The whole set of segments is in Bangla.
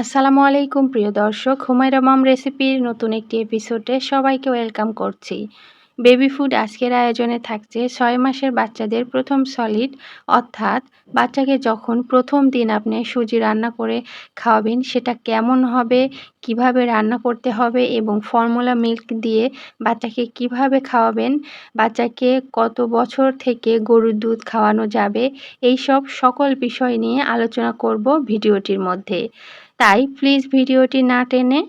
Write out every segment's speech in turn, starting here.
আসসালামু আলাইকুম, প্রিয় দর্শক। হুমায়রা মাম রেসিপির নতুন একটি এপিসোডে সবাইকে ওয়েলকাম করছি। বেবি ফুড আজকের আয়োজনে থাকছে ছয় মাসের বাচ্চাদের প্রথম সলিড অর্থাৎ বাচ্চাকে যখন প্রথম দিন আপনি সুজি রান্না করে খাওয়াবেন, সেটা কেমন হবে, কীভাবে রান্না করতে হবে এবং ফর্মুলা মিল্ক দিয়ে বাচ্চাকে কীভাবে খাওয়াবেন, বাচ্চাকে কত বছর থেকে গরুর দুধ খাওয়ানো যাবে এই সব সকল বিষয় নিয়ে আলোচনা করব ভিডিওটির মধ্যে। তাই প্লিজ ভিডিওটি না টেনে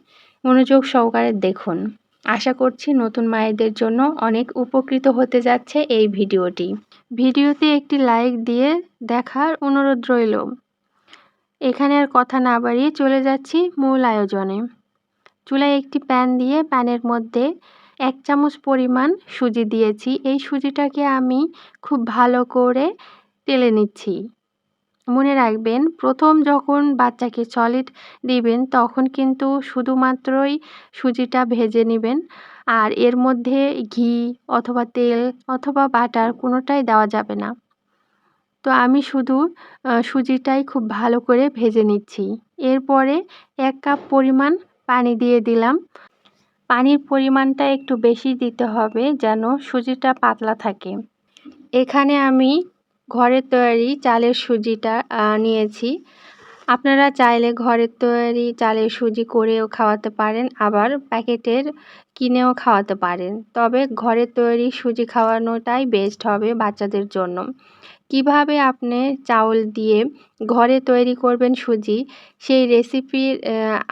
মনোযোগ সহকারে দেখুন। আশা করছি নতুন মায়েদের জন্য অনেক উপকৃত হতে যাচ্ছে এই ভিডিওটি। ভিডিওতে একটি লাইক দিয়ে দেখার অনুরোধ রইল। এখানে আর কথা না বাড়িয়ে চলে যাচ্ছি মূল আয়োজনে। চুলায় একটি প্যান দিয়ে প্যানের মধ্যে এক চামচ পরিমাণ সুজি দিয়েছি। এই সুজিটাকে আমি খুব ভালো করে তেলে নিচ্ছি। মনে রাখবেন, প্রথম যখন বাচ্চাকে সলিড দিবেন, তখন কিন্তু শুধুমাত্রই সুজিটা ভেজে নেবেন। আর এর মধ্যে ঘি অথবা তেল অথবা বাটার কোনোটাই দেওয়া যাবে না। তো আমি শুধু সুজিটাই খুব ভালো করে ভেজে নিচ্ছি। এরপরে এক কাপ পরিমাণ পানি দিয়ে দিলাম। পানির পরিমাণটা একটু বেশি দিতে হবে যেন সুজিটা পাতলা থাকে। এখানে আমি ঘরের তৈরি চালের সুজিটা নিয়েছি। আপনারা চাইলে ঘরের তৈরি চালের সুজি করেও খাওয়াতে পারেন, আবার প্যাকেটের কিনেও খাওয়াতে পারেন। তবে ঘরের তৈরি সুজি খাওয়ানোটাই বেস্ট হবে বাচ্চাদের জন্য। কীভাবে আপনি চাউল দিয়ে ঘরে তৈরি করবেন সুজি, সেই রেসিপি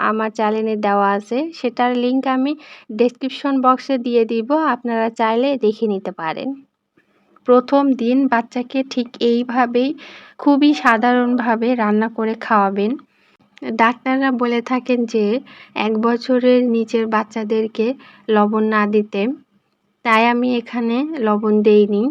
আমার চ্যানেলে দেওয়া আছে। সেটার লিংক আমি ডেসক্রিপশন বক্সে দিয়ে দিব, আপনারা চাইলে দেখে নিতে পারেন। প্রথম দিন বাচ্চাকে ঠিক এইভাবেই খুবই সাধারণভাবে রান্না করে খাওয়াবেন। ডাক্তাররা বলে থাকেন যে, এক বছরের নিচের বাচ্চাদেরকে লবণ না দিতে। তাই আমি এখানে লবণ দেইনি।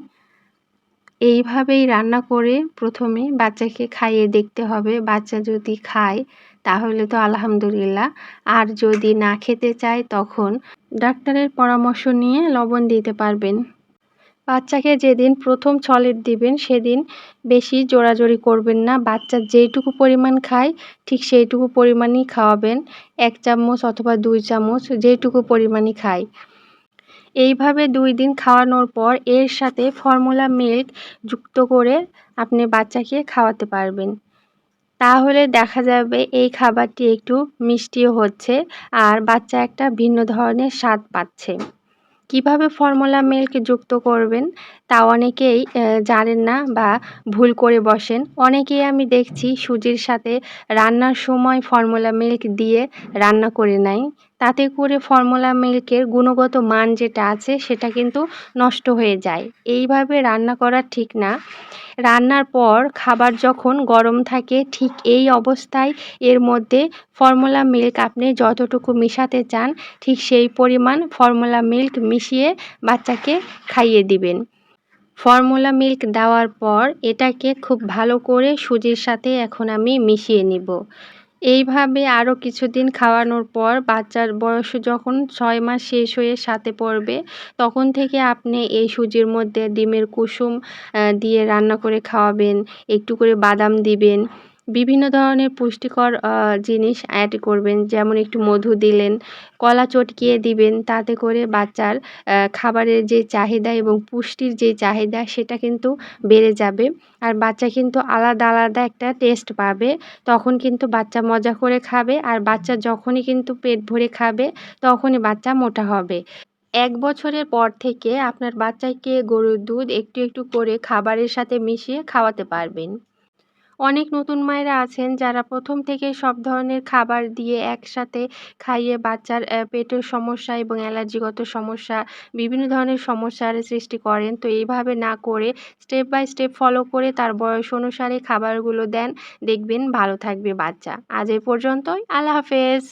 এইভাবেই রান্না করে প্রথমে বাচ্চাকে খাইয়ে দেখতে হবে। বাচ্চা যদি খায়, তাহলে তো আলহামদুলিল্লাহ। আর যদি না খেতে চায়, তখন ডাক্তারের পরামর্শ নিয়ে লবণ দিতে পারবেন। বাচ্চাকে যেদিন প্রথম সলিড দিবেন, সেদিন বেশি জোরাজোরি করবেন না। বাচ্চা যেইটুকু পরিমাণ খায়, ঠিক সেইটুকু পরিমাণই খাওয়াবেন। এক চামচ অথবা দুই চামচ যেইটুকু পরিমাণই খায়। এইভাবে দুই দিন খাওয়ানোর পর এর সাথে ফর্মুলা মিল্ক যুক্ত করে আপনি বাচ্চাকে খাওয়াতে পারবেন। তাহলে দেখা যাবে এই খাবারটি একটু মিষ্টিও হচ্ছে আর বাচ্চা একটা ভিন্ন ধরনের স্বাদ পাচ্ছে। কীভাবে ফর্মুলা মিল্ক যুক্ত করবেন তা অনেকেই জানেন না বা ভুল করে বসেন। অনেকেই আমি দেখছি সুজির সাথে রান্নার সময় ফর্মুলা মিল্ক দিয়ে রান্না করে নেয়। তাতে করে ফর্মুলা মিল্কের গুণগত মান যেটা আছে সেটা কিন্তু নষ্ট হয়ে যায়। এইভাবে রান্না করা ঠিক না। রান্নার পর খাবার যখন গরম থাকে ঠিক এই অবস্থায় এর মধ্যে ফর্মুলা মিল্ক আপনি যতটুকু মিশাতে চান ঠিক সেই পরিমাণ ফর্মুলা মিল্ক মিশিয়ে বাচ্চাকে খাইয়ে দিবেন। ফর্মুলা মিল্ক দেওয়ার পর এটাকে খুব ভালো করে সুজির সাথে এখন আমি মিশিয়ে নিব। এইভাবে আরও কিছুদিন খাওয়ানোর পর বাচ্চার বয়স যখন ছয় মাস শেষ হয়ে সাথে পড়বে, তখন থেকে আপনি এই সুজির মধ্যে ডিমের কুসুম দিয়ে রান্না করে খাওয়াবেন, একটু করে বাদাম দিবেন। বিভিন্ন ধরনের পুষ্টিকর জিনিস অ্যাড করবেন। যেমন একটু মধু দিলেন, কলা চটকিয়ে দিবেন, তাতে করে বাচ্চার খাবারের যে চাহিদা এবং পুষ্টির যে চাহিদা সেটা কিন্তু বেড়ে যাবে। আর বাচ্চা কিন্তু আলাদা আলাদা একটা টেস্ট পাবে। তখন কিন্তু বাচ্চা মজা করে খাবে আর বাচ্চা যখনই কিন্তু পেট ভরে খাবে, তখনই বাচ্চা মোটা হবে। এক বছরের পর থেকে আপনার বাচ্চাকে গরুর দুধ একটু একটু করে খাবারের সাথে মিশিয়ে খাওয়াতে পারবেন। অনেক নতুন মায়েরা আছেন যারা প্রথম থেকে সব ধরনের খাবার দিয়ে একসাথে খাইয়ে বাচ্চার পেটের সমস্যা এবং অ্যালার্জিগত সমস্যা, বিভিন্ন ধরনের সমস্যার সৃষ্টি করেন। তো এইভাবে না করে স্টেপ বাই স্টেপ ফলো করে তার বয়স অনুসারে খাবারগুলো দেন, দেখবেন ভালো থাকবে বাচ্চা। আজ এ পর্যন্তই। আল্লাহ হাফেজ।